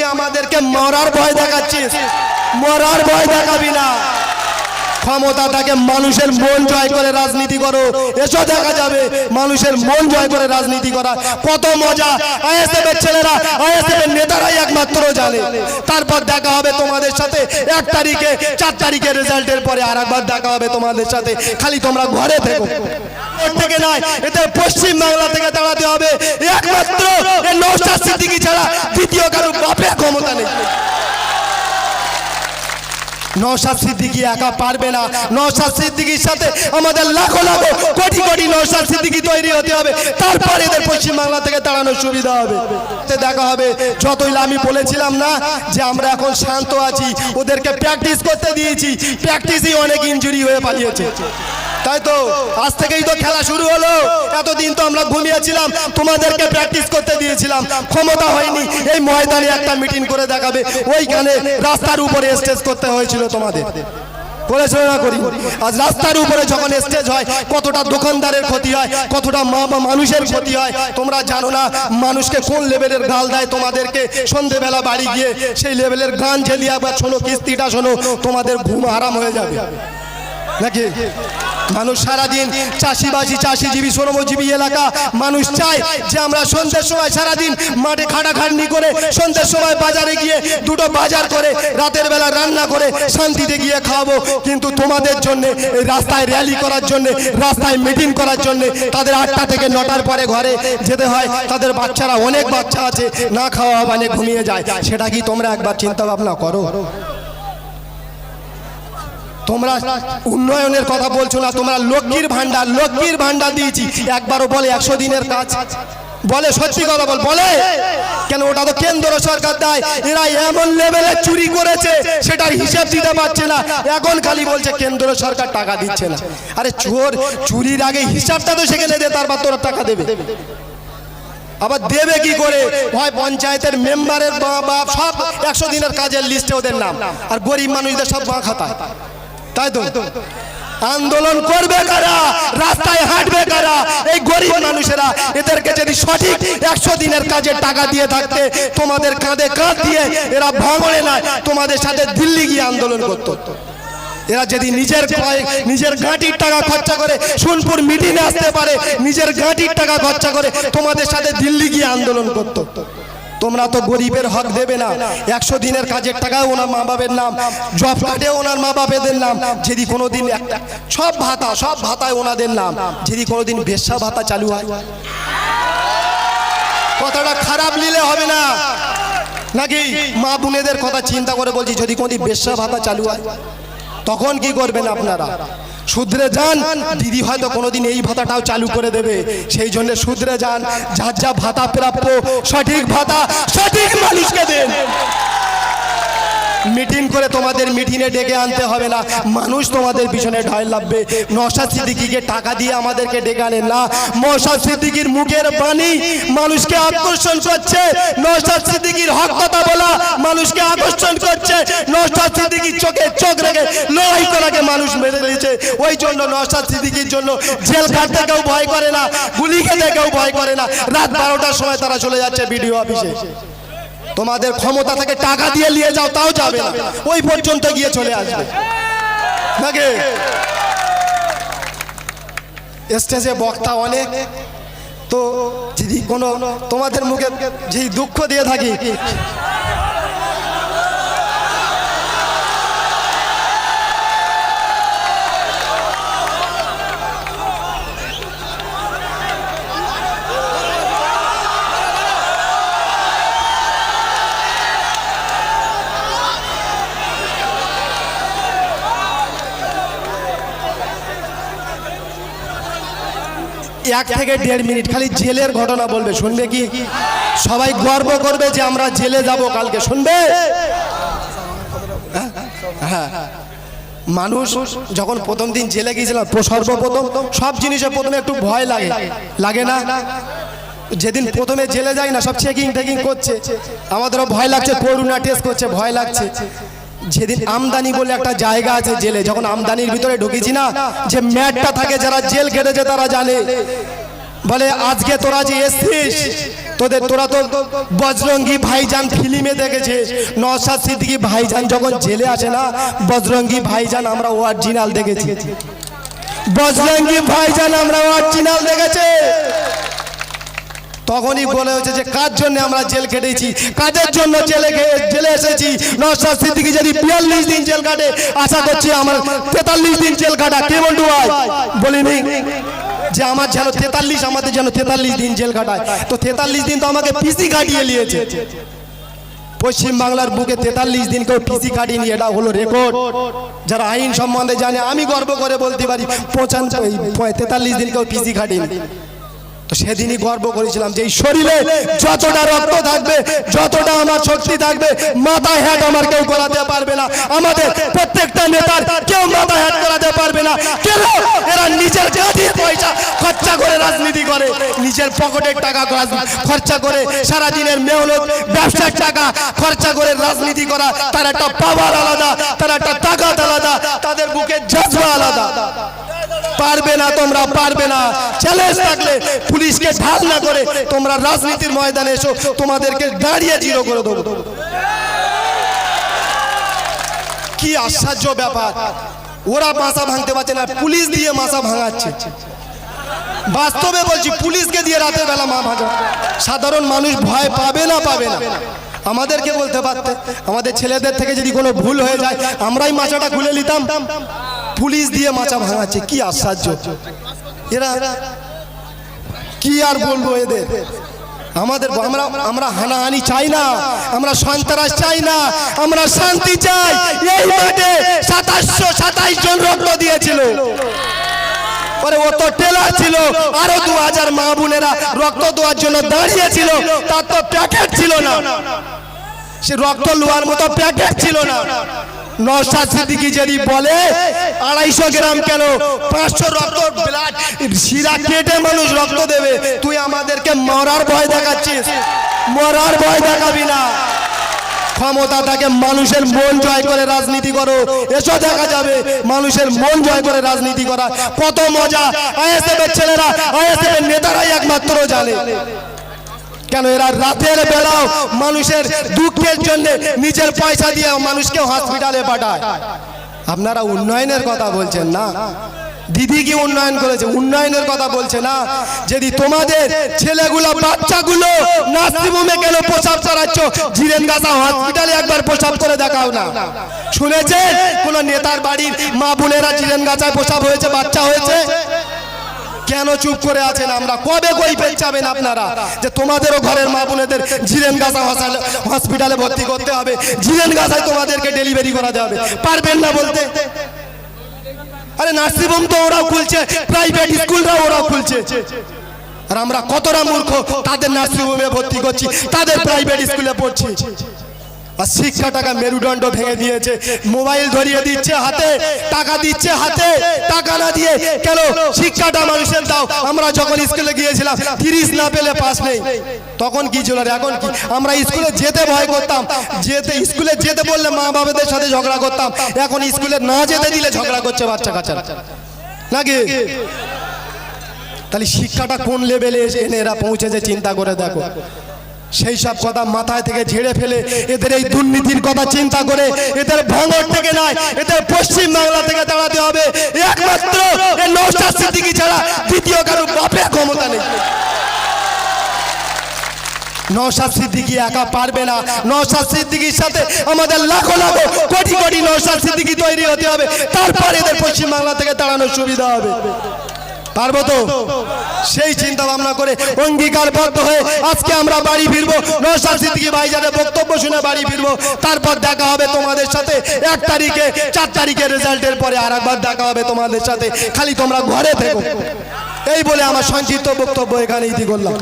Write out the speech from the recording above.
তুই আমাদেরকে মরার ভয় দেখাচ্ছিস। মরার ভয় দেখাবি না। ক্ষমতা থাকে, মানুষের মন জয় করে রাজনীতি করো। এসো, দেখা যাবে, মানুষের মন জয় করে রাজনীতি করা। কত মজা আইএসএফ এর ছেলেরা আইএসএফ এর নেতারাই একমাত্র জানে। তারপর দেখা হবে তোমাদের সাথে, এক তারিখে, চার তারিখের রেজাল্টের পরে আর একবার দেখা হবে তোমাদের সাথে। খালি তোমরা ঘরে থেকো। থেকে এদের পশ্চিম বাংলা থেকে দাঁড়াতে হবে। একমাত্র নৌসাদ সিদ্দিকী ছাড়া দ্বিতীয় কারও বাপের ক্ষমতা নেই। নৌসাদ সিদ্দিকি একা পারবে না। নৌসাদ সিদ্দিকির সাথে আমাদের লাখো লাখো, কোটি কোটি নৌসাদ সিদ্দিকি তৈরি হতে হবে। তারপর এদের পশ্চিম বাংলা থেকে তাড়ানোর সুবিধা হবে। দেখা হবে। যতই আমি বলেছিলাম না যে আমরা এখন শান্ত আছি, ওদেরকে প্র্যাকটিস করতে দিয়েছি। প্র্যাকটিসই অনেক ইনজুরি হয়ে পালিয়েছে। তাই তো, আজ থেকেই তো খেলা শুরু হলো। এতদিন তো আমরা ঘুমিয়েছিলাম, তোমাদেরকে প্র্যাকটিস করতে দিয়েছিলাম। ক্ষমতা হয়নি, এই ময়দানে একটা মিটিং করে দেখাবে। ওইখানে রাস্তার উপরে স্টেজ করতে হয়েছিল তোমাদের। করি? আজ রাস্তার উপরে যখন স্টেজ হয়, কতটা দোকানদারের ক্ষতি হয়, কতটা মা বা মানুষের ক্ষতি হয়, তোমরা জানো না, মানুষকে কোন লেভেলের গাল দেয় তোমাদেরকে? সন্ধেবেলা বাড়ি গিয়ে সেই লেভেলের গান ঝেলিয়ে একবার শোনো, কিস্তিটা শোনো, তোমাদের ঘুম আরাম হয়ে যাবে। নাকি? মানুষ সারাদিন চাষিবাসী, চাষিজীবী, শ্রমজীবী এলাকা, মানুষ চায় যে আমরা সন্ধ্যের সময় সারাদিন মাঠে খাটাখাটনি করে সন্ধ্যের সময় বাজারে গিয়ে দুটো বাজার করে, রাতের বেলা রান্না করে, শান্তিতে গিয়ে খাওয়াবো। কিন্তু তোমাদের জন্য, এই রাস্তায় র্যালি করার জন্য, রাস্তায় মিটিং করার জন্য, তাদের আটটা থেকে নটার পরে ঘরে যেতে হয়। তাদের বাচ্চারা অনেক বাচ্চা আছে, না খাওয়া মানে ঘুমিয়ে যায়। সেটা কি তোমরা একবার চিন্তা ভাবনা করো? তোমরা উন্নয়নের কথা বলছো না, তোমরা লক্ষ্মীর ভান্ডার লক্ষ্মীর ভান্ডার দিয়েছি। একবারও বলে একশো দিনের কাজ। বলে, সত্যি কথা বল, বলে। কেন ওটা তো কেন্দ্র সরকার দেয়? এরা এমন লেভেলে চুরি করেছে, সেটার হিসাব দিতে পারছে না। এখন খালি বলছে, কেন্দ্র সরকার টাকা দিচ্ছে না। আরে চোর, চুরির আগে হিসাবটা তো সেখানে দে, তারপর তোরা টাকা দেবে। আবার দেবে কি করে? হয় পঞ্চায়েতের মেম্বারের বা- সব একশো দিনের কাজের লিস্টে ওদের নাম। আর গরিব মানুষদের সব বাঁ খাতায়। তাই তো? আন্দোলন করবে কারা? রাস্তায় হাঁটবে কারা? এই গরিব মানুষেরা, এদেরকে যদি সঠিক একশো দিনের কাজে টাকা দিয়ে থাকতে, তোমাদের কাঁধে কাঁধ দিয়ে এরা ভাঙড়ে না তোমাদের সাথে দিল্লি গিয়ে আন্দোলন করতো। এরা যদি নিজের নিজের গাঁটির টাকা খরচা করে সোনপুর মিটিংয়ে আসতে পারে, নিজের গাঁটির টাকা খরচা করে তোমাদের সাথে দিল্লি গিয়ে আন্দোলন করতো। তোমরা তো গরিবের হক দেবে না। একশো দিনের কাজের টাকায় ওনার মা বাবের নাম, জব কার্ডে ওনার মা বাবেদের নাম। যদি কোনোদিন একটা, সব ভাতা, সব ভাতায় ওনাদের নাম। যদি কোনোদিন বেশ্যা ভাতা চালু হয়। কথাটা খারাপ নিলে হবে না। নাকি মা বোনেদের কথা চিন্তা করে বলছি, যদি কোনোদিন বেশ্যা ভাতা চালু হয়? তখন কি করবেন আপনারা? শুধরে যান। দিদি হয়তো কোনোদিন এই ভাতাটাও চালু করে দেবে। সেই জন্য শুধরে যান। যার যা ভাতা প্রাপ্য, সঠিক ভাতা, সঠিক মানুষকে করে তোমাদের মিটিংয়ে ডেকে আনতে হবে না। মানুষ তোমাদের পিছনে ঢাল লাভবে নশাদ সিদ্দিকিকে টাকা দিয়ে আমাদেরকে ডেকে আনেন না। নশাদ সিদ্দিকির মুখের বাণী মানুষকে আকর্ষণ করছে। নশাদ সিদ্দিকির হক কথা বলা মানুষকে আকর্ষণ করছে। নশাদ সিদ্দিকির চোখে চোখ রেখে লড়াই করাকে মানুষ মেরে দিয়েছে ওই জন্য নশাদ সিদ্দিকির জন্য জেল কাটতে কেউ ভয় করে না গুলি খেতে কেউ ভয় করে না। রাত বারোটার সময় তারা চলে যাচ্ছে বিডিও অফিসে। তোমাদের ক্ষমতা থেকে টাকা দিয়ে নিয়ে যাও, তাও যাবে না। ওই পর্যন্ত গিয়ে চলে আসবে। নাকি? স্টেজে বক্তা অনেক। তো যদি কোনো তোমাদের মুখে যেই দুঃখ দিয়ে থাকি এক থেকে দেড় মিনিট খালি জেলের ঘটনা বলবে শুনবে কি? সবাই গর্ব করবে যে আমরা জেলে যাব কালকে শুনবে? হ্যাঁ, হ্যাঁ মানুষ যখন প্রথম দিন জেলে গিয়েছিলাম প্র- সর্বপ্রথম সব জিনিসে প্রথমে একটু ভয় লাগে। লাগে না? যেদিন প্রথমে জেলে যাই না সব চেকিং টেকিং করছে। আমাদেরও ভয় লাগছে করোনা টেস্ট করছে ভয় লাগছে। যেদিন আমদানি বলে একটা জায়গা আছে জেলে যখন আমদানির ভিতরে ঢুকেছি না যে ম্যাটটা থাকে যারা জেল কেটেছে তারা জানে। বলে আজকে তোরা যে এসছিস তোদের তোরা তো বজরঙ্গি ভাইজান ফিল্মে দেখেছিস নওশাদ সিদ্দিকী ভাইজান যখন জেলে আসে না বজরঙ্গি ভাইজান আমরা অরিজিনাল দেখেছি। বজরঙ্গি ভাইজান আমরা অরিজিনাল দেখেছি। তখনই বলে হয়েছে যে কার জন্য আমরা জেল কেটেছি কাজের জন্য জেলে জেলে এসেছি? নওশাদ সিদ্দিকী যদি বিয়াল্লিশ দিন জেল কাটে আশা করছি আমার তেতাল্লিশ দিন জেল কাটা। কেমন ডুবাই বলিনি। যে আমার যেন তেতাল্লিশ আমাদের যেন তেতাল্লিশ দিন জেল কাটায়। তো তেতাল্লিশ দিন তো আমাকে পিসি কাটিয়ে নিয়েছে। পশ্চিম বাংলার বুকে তেতাল্লিশ দিন কেউ পিসি কাটিনি এটা হলো রেকর্ড। যারা আইন সম্বন্ধে জানে আমি গর্ব করে বলতে পারি পঁচানব্বই তেতাল্লিশ দিন কেউ পিসি কাটিনি। তো সেদিনই গর্ব করেছিলাম যে এই শরীরে যতটা রক্ত থাকবে যতটা আমার শক্তি থাকবে মাথা হ্যাট আমার কেউ করাতে পারবে না। আমাদের প্রত্যেকটা নেতার কেউ মাথা হ্যাট করাতে পারবে না। কেন? এরা নিজের জাতির পয়সা খরচা করে রাজনীতি করে। নিজের পকেটের টাকা খরচা করে সারা দিনের মেহনত ব্যবসার টাকা খরচা করে রাজনীতি করা। তার একটা পাওয়ার আলাদা তার একটা তাকাত আলাদা তাদের বুকে জজবা আলাদা। পারবে না, তোমরা পারবে না। চ্যালেঞ্জ থাকলে পুলিশকে ঢাল না করে তোমরা রাজনীতির ময়দানে এসো, তোমাদেরকে দাঁড়িয়ে জিরো করে দেবো। কি আশ্চর্য ব্যাপার। ওরা মাথা ভাঙতে পারছে না, পুলিশ দিয়ে মাথা ভাঙাচ্ছে। বাস্তবে বলছি, পুলিশকে দিয়ে রাতের বেলা মা ভাঙা। সাধারণ মানুষ ভয় পাবে না পাবে না। আমাদেরকে বলতে পারতে, আমাদের ছেলেদের থেকে যদি কোনো ভুল হয়ে যায়, আমরাই মাচাটা খুলে নিতাম। পুলিশ দিয়ে মাচা ভাঙাচ্ছে, কি আশ্চর্য। এরা কি আর বলব এদের? আমাদের আমরা আমরা হানাহানি চাই না, আমরা সন্ত্রাস চাই না, আমরা শান্তি চাই। এই মাঠে সাতাশশো সাতাইশ জন রক্ত দিয়েছিল। পরে ও তো টেলার ছিল। আরও দু হাজার মা বোনেরা রক্ত দেওয়ার জন্য দাঁড়িয়েছিল। তার তো প্যাকেট ছিল না। সে রক্ত লোয়ার মতো প্যাকেট ছিল না। নশা সিদ্দিকি যদি বলে, আড়াইশো গ্রাম কেন? পাঁচশো রক্ত ব্লাড শিরা কেটে মানুষ রক্ত দেবে। তুই আমাদেরকে মরার ভয় দেখাচ্ছিস। মরার ভয় দেখাবি না। ক্ষমতা থাকে, মানুষের মন জয় করে রাজনীতি করো। এসো দেখা যাবে, মানুষের মন জয় করে রাজনীতি করা। কত মজা আইএসএফ ছেলেরা আইএসএফ নেতারাই একমাত্র জানে। কেন এরা রাতের বেলাও মানুষের দুঃখের জন্য নিজের পয়সা দিয়ে মানুষকে হসপিটালে পাঠায়। আপনারা উন্নয়নের কথা বলছেন না? দিদি কি উন্নয়ন করেছে। উন্নয়নের কথা বলছে না। যদি তোমাদের ছেলেগুলো বাচ্চাগুলো নার্সিংহোমে কেন প্রসাব করাচ্ছ? জিরেন গাছা হসপিটালে একবার প্রসাব করে দেখাও না। শুনেছেন? কোন নেতার বাড়ির মা বোনেরা জিরেন গাছায় প্রসাব হয়েছে বাচ্চা হয়েছে? কেন চুপ করে আছেন আমরা? কবে কই পেঁচাবেন আপনারা? যে তোমাদেরও ঘরের মা বোনেদের জিরেন গাছা হসপিটালে ভর্তি করতে হবে জিরেন গাছায় তোমাদেরকে ডেলিভারি করাতে হবে। পারবেন না বলতে? আরে নার্সিংহোম তো ওরাও খুলছে, প্রাইভেট স্কুলরাও ওরাও খুলছে। আর আমরা কতটা মূর্খ, তাদের নার্সিংহোমে ভর্তি করছি, তাদের প্রাইভেট স্কুলে পড়ছি। আর শিক্ষা টাকা মেরুদণ্ড ভেঙে দিয়েছে। মোবাইল ধরিয়ে দিচ্ছে হাতে, টাকা দিচ্ছে হাতে, টাকা না দিয়ে কেন শিক্ষাটা মানুষের দাও। আমরা যখন স্কুলে গিয়েছিলাম তিরিশ না পেলে পাস নেই। তখন কি ছিল এখন কি? আমরা স্কুলে যেতে ভয় করতাম। যেতে, স্কুলে যেতে বললে মা বাবাদের সাথে ঝগড়া করতাম। এখন স্কুলে না যেতে দিলে ঝগড়া করছে বাচ্চা কাচ্চারা। নাকি? তাহলে শিক্ষাটা কোন লেভেলে এসে এনে এরা পৌঁছেছে, চিন্তা করে দেখো। সেই সব কথা মাথায় থেকে ঝেড়ে ফেলে এদের এই দুর্নীতির কথা চিন্তা করে এদের ভাঙর থেকে নয়, এদের পশ্চিম বাংলা থেকে দাঁড়াতে হবে। একমাত্র ছাড়া দ্বিতীয় কারও বাপের ক্ষমতা নেই। নৌশাদ সিদ্দিকী একা পারবে না। নৌশাদ সিদ্দিকীর সাথে আমাদের লাখো লাখো কোটি কোটি নৌশাদ সিদ্দিকী তৈরি হতে হবে। তারপর এদের পশ্চিম বাংলা থেকে দাঁড়ানোর সুবিধা হবে। পারব তো সেই চিন্তা ভাবনা করে অঙ্গীকারবদ্ধ হয়ে আজকে আমরা বাড়ি ফিরবো। নৌশাদ সিদ্দিকি ভাইজানের বক্তব্য শুনে বাড়ি ফিরবো। তারপর দেখা হবে তোমাদের সাথে। এক তারিখে, চার তারিখে রেজাল্টের পরে আর একবার দেখা হবে তোমাদের সাথে। খালি তোমরা ঘরে থেকো। এই বলে আমার সংক্ষিপ্ত বক্তব্য এখানে ইতি করলাম।